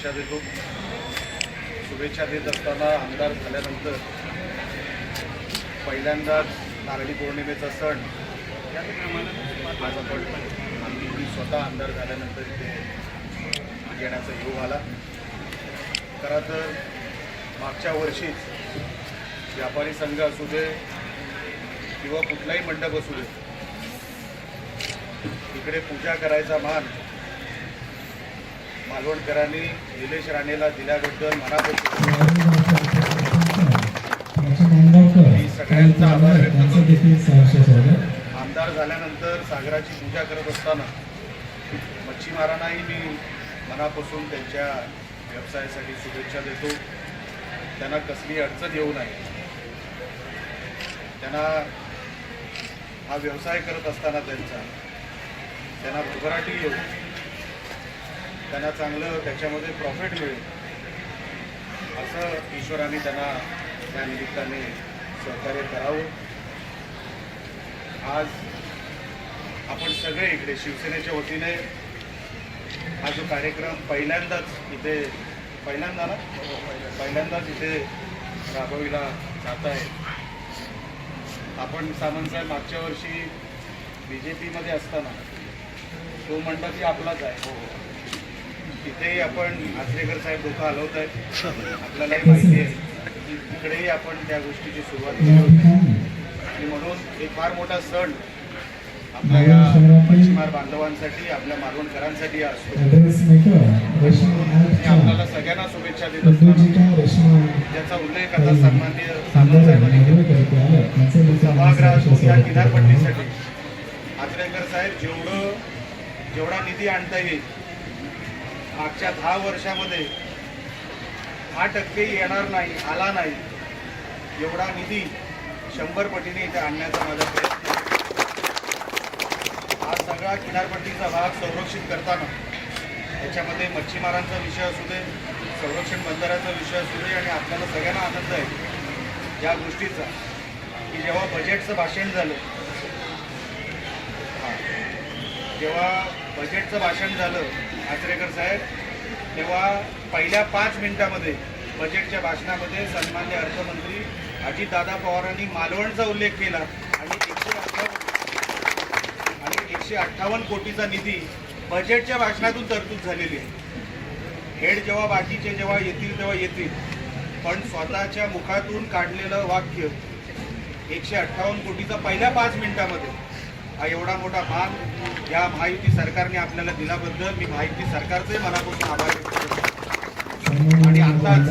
शुभेच्छा देतो. शुभेच्छा देत असताना आमदार झाल्यानंतर पहिल्यांदाच नारळी पौर्णिमेचा सण आज आपण आम्ही मी स्वतः आमदार झाल्यानंतर इथे येण्याचा योग आला. खरं तर मागच्या वर्षीच व्यापारी संघ असू दे किंवा कुठलाही मंडप असू दे इकडे पूजा करायचा मान मालवणकरांनी निलेश राणेला दिल्याबद्दल मनापासून मी सगळ्यांचा आभार व्यक्त करतो. आमदार झाल्यानंतर सागराची पूजा करत असताना मच्छीमारांनाही मी मनापासून त्यांच्या व्यवसायासाठी शुभेच्छा देतो. त्यांना कसली अडचण येऊ नये. त्यांना हा व्यवसाय करत असताना त्यांचा त्यांना भरभराटी येऊ. त्यांना चांगलं त्याच्यामध्ये प्रॉफिट मिळेल. असं ईश्वराने त्यांना त्या निमित्ताने सहकार्य करावं. आज आपण सगळे इकडे शिवसेनेच्या वतीने हा जो कार्यक्रम पहिल्यांदाच इथे पहिल्यांदा ना? पहिल्यांदाच इथे राबविला जात आहे. आपण सामंतसाहेब मागच्या वर्षी बी जे पीमध्ये असताना तो मंडपही आपलाच आहे. हो तिथेही आपण आचरेकर साहेब डोकं हलवत आहेत. आपल्यालाही माहिती आहे की तिकडेही आपण त्या गोष्टीची सुरुवात केली होती. आणि म्हणून एक फार मोठा सण आपल्या या मच्छीमार बांधवांसाठी आपल्या मालवणकरांसाठी असतो. मी आपल्याला सगळ्यांना शुभेच्छा देत असताना ज्याचा उल्लेख आता सन्माननीय सामंत साहेबांनी केला. सभागृहातून या किनारपट्टीसाठी आचरेकर साहेब जेवढं जेवढा निधी आणता येईल मागच्या दहा वर्षामध्ये दहा टक्के येणार नाही आला नाही एवढा निधी शंभर पटीने इथे आणण्याचा माझा प्रयत्न आहे. हा सगळा किनारपट्टीचा भाग संरक्षित करताना त्याच्यामध्ये मच्छीमारांचा विषय असू दे संरक्षण बंदराचा विषय असू दे आणि आपल्याला सगळ्यांना आनंद आहे या गोष्टीचा की जेव्हा बजेटचं भाषण झालं जेव्हा बजेटचं भाषण झालं आचरेकर साहेब तेव्हा पहिल्या पाच मिनिटामध्ये बजेटच्या भाषणामध्ये सन्मान्य अर्थमंत्री अजितदादा पवारांनी मालवणचा उल्लेख केला आणि एकशे अठ्ठावन्न आणि एकशे अठ्ठावन्न कोटीचा निधी बजेटच्या भाषणातून तरतूद झालेली आहे. हेड जेव्हा बाकीचे जेव्हा येतील तेव्हा येतील. पण स्वतःच्या मुखातून काढलेलं वाक्य एकशे अठ्ठावन्न कोटीचा पहिल्या पाच मिनिटामध्ये हा एवढा मोठा मान या महायुती सरकारने आपल्याला दिल्याबद्दल मी महायुती सरकारचे मनापासून आभार व्यक्त करतो. आणि आताच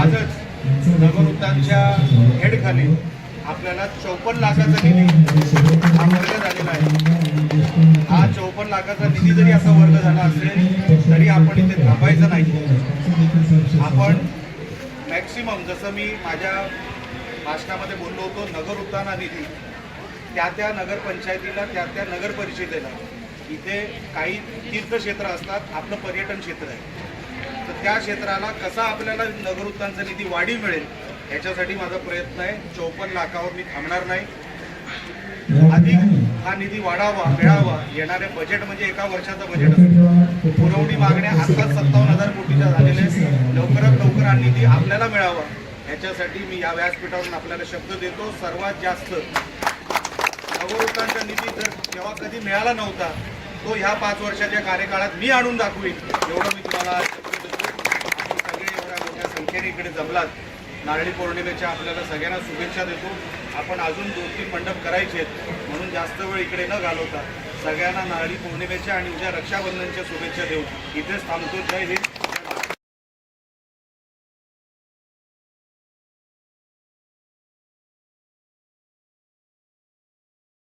आजच नगरउद्यानच्या हेडखाली आपल्याला चौपन्न लाखाचा निधी हा वर्ग झालेला आहे. हा चौपन्न लाखाचा निधी जरी असा वर्ग झाला असेल तरी आपण इथे थांबायचं नाही. आपण मॅक्सिमम जसं मी माझ्या भाषणामध्ये बोललो होतो नगर उत्थाना निधी त्या त्या नगरपंचायतीला त्या त्या नगर परिषदेला इथे काही तीर्थक्षेत्र असतात आपलं पर्यटन क्षेत्र आहे. तर त्या क्षेत्राला कसा आपल्याला नगर निधी वाढी मिळेल याच्यासाठी माझा प्रयत्न आहे. चौपन्न लाखावर मी थांबणार नाही. अधिक हा निधी वाढावा मिळावा. येणारे बजेट म्हणजे एका वर्षाचं बजेट असतं. पुरवणी मागण्या आत्ताच सत्तावन्न हजार कोटीच्या झालेल्या आहेत. लवकरात लवकर हा निधी आपल्याला मिळावा. याच्यासाठी मी या व्यासपीठावरून आपल्याला शब्द देतो. सर्वात जास्त नवरोत्तांचा निधी जर जेव्हा कधी मिळाला नव्हता तो ह्या पाच वर्षाच्या कार्यकाळात मी आणून दाखवीन. एवढं मी तुम्हाला सगळे एवढ्या मोठ्या संख्येने इकडे जमलात. नारळी पौर्णिमेच्या आपल्याला सगळ्यांना शुभेच्छा देतो. आपण अजून दोन तीन मंडप करायचे आहेत. म्हणून जास्त वेळ इकडे न घालवता सगळ्यांना नारळी पौर्णिमेच्या आणि उद्या रक्षाबंधनच्या शुभेच्छा देऊ इथेच थांबतो. जय हिंद.